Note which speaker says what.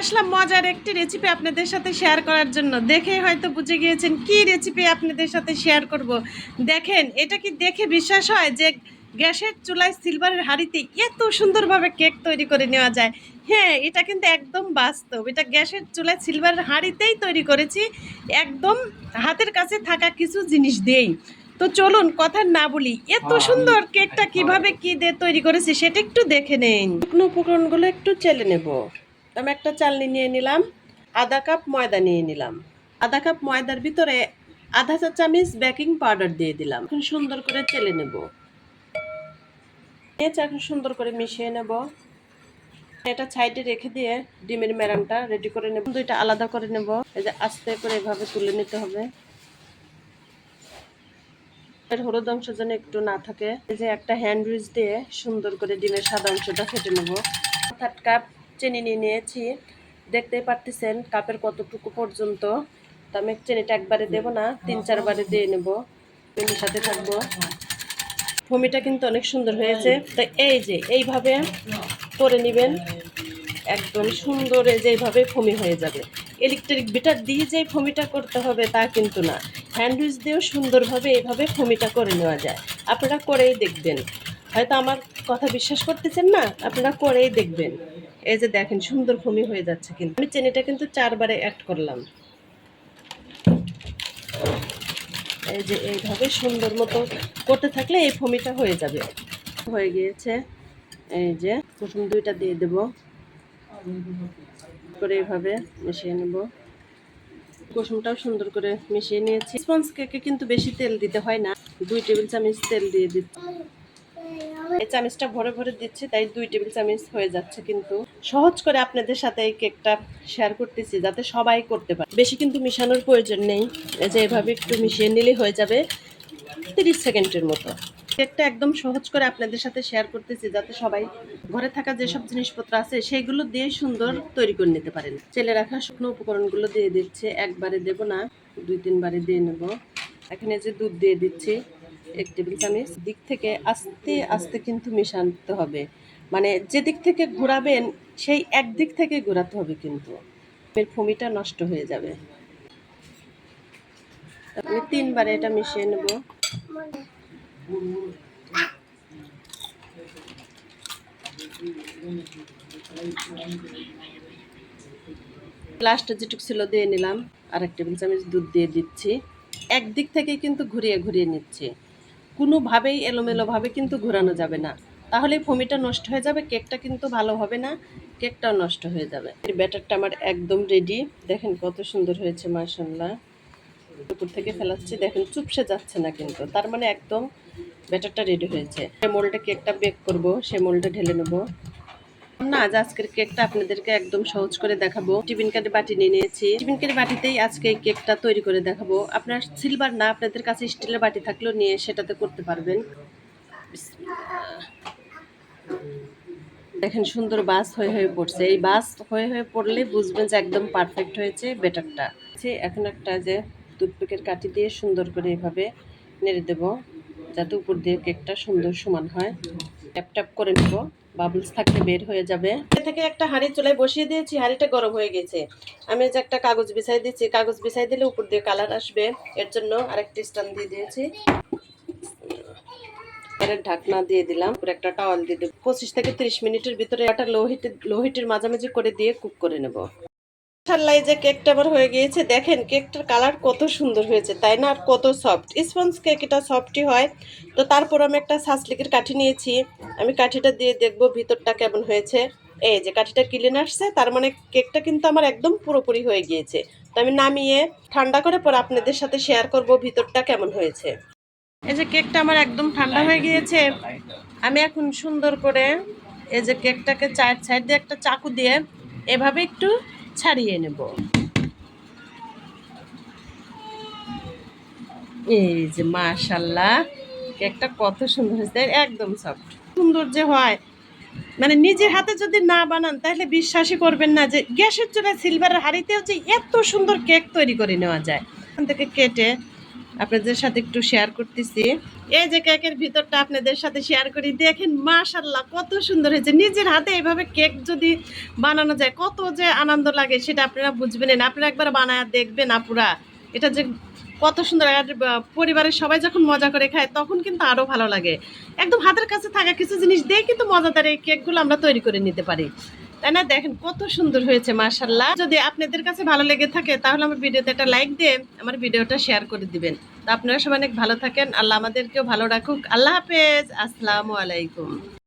Speaker 1: আসলাম মজার একটি রেসিপি আপনাদের সাথে শেয়ার করার জন্য। দেখে হয়তো বুঝে গিয়েছেন কি রেসিপি আপনাদের সাথে শেয়ার করব। দেখেন এটা কি দেখে বিশ্বাস হয় যে গ্যাসের চুলায় সিলভারের হাঁড়িতে এত সুন্দরভাবে কেক তৈরি করে নেওয়া যায়? হ্যাঁ এটা কিন্তু একদম বাস্তব। এটা গ্যাসের চুলায় সিলভারের হাঁড়িতেই তৈরি করেছি। একদম হাতের কাছে থাকা কিছু জিনিস দিয়েই। তো চলুন কথা না বলি এত সুন্দর কেকটা কীভাবে কি দিয়ে তৈরি করেছি সেটা একটু দেখে নেন শুকনো উপকরণগুলো একটু চেলে নেব। আমি একটা চালনি নিয়ে নিলাম, আধা কাপ ময়দা নিয়ে নিলাম। আধা কাপ ময়দার ভিতরে আধা চা চামচ বেকিং পাউডার দিয়ে দিলাম। এখন সুন্দর করে চেলে নেব। এখন সুন্দর করে মিশিয়ে নেব। এটা সাইডে রেখে দিয়ে ডিমের মেরানটা রেডি করে নেব। দুইটা আলাদা করে নেব। এই যে আস্তে করে এভাবে তুলে নিতে হবে। এর হলুদ অংশ যেন একটু না থাকে। এই যে একটা হ্যান্ড উইচ দিয়ে সুন্দর করে ডিমের সাদা অংশটা ফেটে নেব। থার্ড কাপ চিনি নিয়ে নিয়েছি। দেখতেই পারতেছেন কাপের কতটুকু পর্যন্ত। তো আমি চিনিটা একবারে দেব না, তিন চারবারে দিয়ে নেব। সাথে থাকব। ভূমিটা কিন্তু অনেক সুন্দর হয়েছে। তো এই যে, এইভাবে করে নেবেন। একদম সুন্দর এই যে, এইভাবে ফমি হয়ে যাবে। ইলেকট্রিক বিটার দিয়ে যে ফমিটা করতে হবে তা কিন্তু না। হ্যান্ডউইচ দিয়েও সুন্দরভাবে এইভাবে ফমিটা করে নেওয়া যায়। আপনারা করেই দেখবেন। হয়তো আমার কথা বিশ্বাস করতেছেন না, আপনারা করেই দেখবেন। এই যে দেখেন, সুন্দর ফমি হয়ে যাচ্ছে কিন্তু। আমি চিনিটা কিন্তু চারবারে অ্যাড করলাম। এই যে এইভাবে সুন্দর মতো করতে থাকলে এই ফমিটা হয়ে যাবে। হয়ে গিয়েছে, এই যে প্রথম দুইটা দিয়ে দেব। করে এইভাবে মিশিয়ে নেব। কুসুমটাও সুন্দর করে মিশিয়ে নিয়েছি। স্পঞ্জ কেকে কিন্তু বেশি তেল দিতে হয় না। দুই টেবিল চামচ তেল দিয়ে দিচ্ছি। এই চামচটা ভরে ভরে দিচ্ছি, তাই দুই টেবিল চামচ হয়ে যাচ্ছে কিন্তু। সহজ করে আপনাদের সাথে এই কেকটা শেয়ার করতেছি, যাতে সবাই করতে পারে। বেশি কিন্তু মিশানোর প্রয়োজন নেই যে এভাবে একটু মিশিয়ে নিলেই হয়ে যাবে তিরিশ সেকেন্ডের মতো। কেকটা একদম সহজ করে আপনাদের সাথে শেয়ার করতেছি, যাতে সবাই ঘরে থাকা যেসব জিনিসপত্র আছে, সেগুলো দিয়ে সুন্দর তৈরি করে নিতে পারেন। চেলে রাখা শুকনো উপকরণগুলো দিয়ে দিচ্ছে, একবারে দেব না, দুই তিনবারে দিয়ে নেব। এখানে যে দুধ দিয়ে দিচ্ছি, এক টেবিল চামচ। দিক থেকে আস্তে আস্তে কিন্তু মেশাতে হবে। মানে যে দিক থেকে ঘোরাবেন সেই এক দিক থেকে ঘোরাতে হবে কিন্তু। এর ফমিটা নষ্ট হয়ে যাবে। আমি তিনবারে এটা মিশিয়ে নেব। লাস্টে যেটুকু ছিল দিয়ে নিলাম। আর এক টেবিল চামচ দুধ দিয়ে দিচ্ছি। একদিক থেকে কিন্তু ঘুরিয়ে ঘুরিয়ে নিচ্ছে। কোনোভাবেই এলোমেলোভাবে কিন্তু ঘোরানো যাবে না। তাহলে ফমিটা নষ্ট হয়ে যাবে, কেকটা কিন্তু ভালো হবে না, কেকটাও নষ্ট হয়ে যাবে। ব্যাটারটা আমার একদম রেডি দেখেন কত সুন্দর হয়েছে মার্শাল্লাহ উপর থেকে ফেলাচ্ছি, দেখেন চুপসে যাচ্ছে না কিন্তু। তার মানে একদম ব্যাটারটা রেডি হয়েছে। যে মোলটা কেকটা বেক করব, সে মোলটা ঢেলে নেব। না, আজ আজকের কেকটা আপনাদেরকে একদম সহজ করে দেখাবো। টিফিন কারি বাটি নিয়ে নিয়েছি। টিফিন কারি বাটিতেই আজকে এই কেকটা তৈরি করে দেখাবো। আপনার সিলভার না, আপনাদের কাছে স্টিলের বাটি থাকলেও নিয়ে সেটাতে করতে পারবেন। দেখেন সুন্দর বাস হয়ে হয়ে পড়ছে। এই বাস হয়ে হয়ে পড়লে বুঝবেন যে একদম পারফেক্ট হয়েছে বেটারটা এখন একটা যে টুথপিকের কাঠি দিয়ে সুন্দর করে এভাবে নেড়ে দেব, যাতে উপর দিয়ে কেকটা সুন্দর সমান হয়। ট্যাপ ট্যাপ করে নেব বাবলস থাকলে বের হয়ে যাবে। থেকে একটা হাঁড়ি চুলায় বসিয়ে দিয়েছি, হাঁড়িটা গরম হয়ে গেছে। আমি যে একটা কাগজ বিছাই দিয়েছি কাগজ বিছাই দিলে উপর দিয়ে কালার আসবে। এর জন্য আরেকটি স্ট্যান্ড দিয়ে দিয়েছি। এর ঢাকনা দিয়ে দিলাম। একটা টাওয়াল দিয়ে দেবো। পঁচিশ থেকে তিরিশ মিনিটের ভিতরে একটা লো হিটে মাঝামাঝি করে দিয়ে কুক করে নেব। মাশাআল্লাহ, এই যে কেকটা আমার হয়ে গিয়েছে। দেখেন কেকটার কালার কত সুন্দর হয়েছে তাই না? আর কত সফট স্পঞ্জ কেক এটা সফটই হয়। তো তারপর আমি একটা সাসলিকের কাঠি নিয়েছি। আমি কাঠিটা দিয়ে দেখব ভিতরটা কেমন হয়েছে। এই যে কাঠিটা ক্লিন আসছে তার মানে কেকটা কিন্তু আমার একদম পুরোপুরি হয়ে গিয়েছে। তো আমি নামিয়ে ঠান্ডা করে পরে আপনাদের সাথে শেয়ার করব ভিতরটা কেমন হয়েছে। এই যে কেকটা আমার একদম ঠান্ডা হয়ে গিয়েছে। আমি এখন সুন্দর করে এই যে কেকটাকে চার সাইড দিয়ে একটা চাকু দিয়ে এভাবে একটু ছাড়িয়ে নেব। এই যে মাশাল্লাহ, কেকটা কত সুন্দর হয়েছে। একদম সফট সুন্দর যে হয়। মানে নিজের হাতে যদি না বানান, তাহলে বিশ্বাসই করবেন না যে গ্যাসের চুলায় সিলভারের হাঁড়িতেও যে এত সুন্দর কেক তৈরি করে নেওয়া যায়। এখান থেকে কেটে আপনাদের সাথে একটু শেয়ার করতেছি। এই যে কেকের ভিতরটা আপনাদের সাথে শেয়ার করি, দেখেন মাশাল্লাহ কত সুন্দর হয়েছে। নিজের হাতে এইভাবে কেক যদি বানানো যায়, কত যে আনন্দ লাগে, সেটা আপনারা বুঝবেন আপনারা একবার বানায় দেখবেন আপুরা। এটা যে কত সুন্দর, আর পরিবারের সবাই যখন মজা করে খায়, তখন কিন্তু আরও ভালো লাগে। একদম হাতের কাছে থাকা কিছু জিনিস দিয়ে কিন্তু মজাদার এই কেকগুলো আমরা তৈরি করে নিতে পারি। তাই না? দেখেন কত সুন্দর হয়েছে মার্শাল্লাহ যদি আপনাদের কাছে ভালো লেগে থাকে, তাহলে আমার ভিডিওতে একটা লাইক দিয়ে আমার ভিডিওটা শেয়ার করে দিবেন। তো আপনারা সবাই অনেক ভালো থাকেন। আল্লাহ আমাদেরকেও ভালো রাখুক। আল্লাহ হাফেজ। আসসালামু আলাইকুম।